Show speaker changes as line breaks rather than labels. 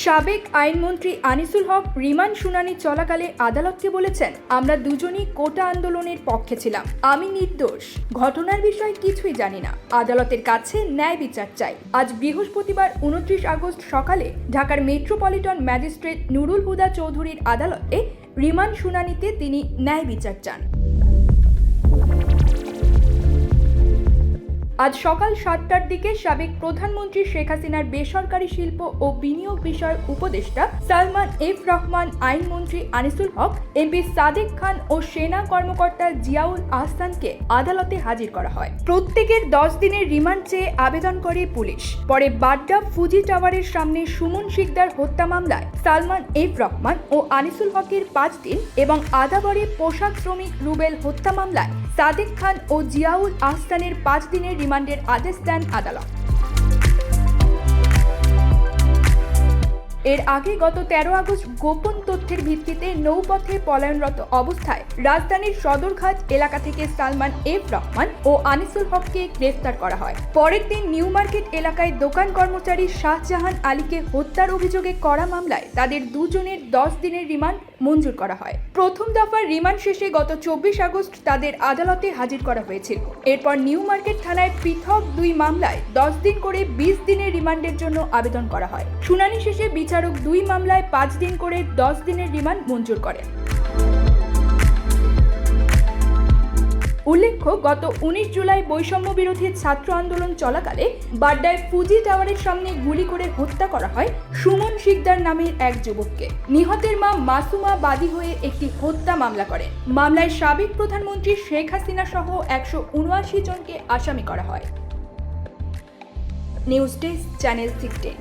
সাবেক আইনমন্ত্রী আনিসুল হক রিমান্ড শুনানি চলাকালে আদালতকে বলেছেন, আমরা দুজনই কোটা আন্দোলনের পক্ষে ছিলাম। আমি নির্দোষ। ঘটনার বিষয়ে কিছুই জানি না। আদালতের কাছে ন্যায় বিচার চাই। আজ বৃহস্পতিবার উনত্রিশ আগস্ট সকালে ঢাকার মেট্রোপলিটন ম্যাজিস্ট্রেট নুরুল হুদা চৌধুরীর আদালতে রিমান্ড শুনানিতে তিনি ন্যায় বিচার চান। আজ সকাল সাতটার দিকে সাবেক প্রধানমন্ত্রী শেখ হাসিনার বেসরকারি শিল্প ও বিনিয়োগ বিষয়ক উপদেষ্টা সালমান এফ রহমান, আইনমন্ত্রী আনিসুল হক, এমপি সাদেক খান ও সেনা কর্মকর্তা জিয়াউল আহসানকে আদালতে হাজির করা হয়। প্রত্যেকের দশ দিনের রিমান্ড চেয়ে আবেদন করে পুলিশ। পরে বাড্ডা ফুজি টাওয়ারের সামনে সুমন শিকদার হত্যা মামলায় সালমান এফ রহমান ও আনিসুল হকের পাঁচ দিন এবং আদাবরে পোশাক শ্রমিক রুবেল হত্যা মামলায় সাদেক খান ও জিয়াউল আহসানের পাঁচ দিনের রিমান্ডের আদেশ দেন আদালত। এর আগে গত তেরো আগস্ট গোপন তথ্যের ভিত্তিতে নৌপথে পলায়নরত অবস্থায় রাজধানীর সদরঘাট এলাকা থেকে সালমান এফ রহমান ও আনিসুল হককে গ্রেফতার করা হয়। পরের দিন নিউ মার্কেট এলাকায় দোকান কর্মচারী শাহজাহান আলীকে হত্যার অভিযোগে করা মামলায় তাদের দুজনের দশ দিনের রিমান্ড মঞ্জুর করা হয়। প্রথম দফার রিমান্ড শেষে গত চব্বিশ আগস্ট তাদের আদালতে হাজির করা হয়েছিল। এরপর নিউ মার্কেট থানায় পৃথক দুই মামলায় দশ দিন করে বিশ দিনের রিমান্ডের জন্য আবেদন করা হয়। শুনানি শেষে বিচারক দুই মামলায় পাঁচ দিন করে দশ দিনের রিমান্ড মঞ্জুর করেন। উল্লেখ্য, গত উনিশ জুলাই বৈষম্য বিরোধী ছাত্র আন্দোলন চলাকালে বাড্ডায় ফুজি টাওয়ারের সামনে গুলি করে হত্যা করা হয় সুমন শিকদার নামের এক যুবককে। নিহতের মা মাসুমা বাদী হয়ে একটি হত্যা মামলা করে। মামলায় সাবেক প্রধানমন্ত্রী শেখ হাসিনা সহ একশো উনআশি জনকে আসামি করা হয়। News desk channel sixteen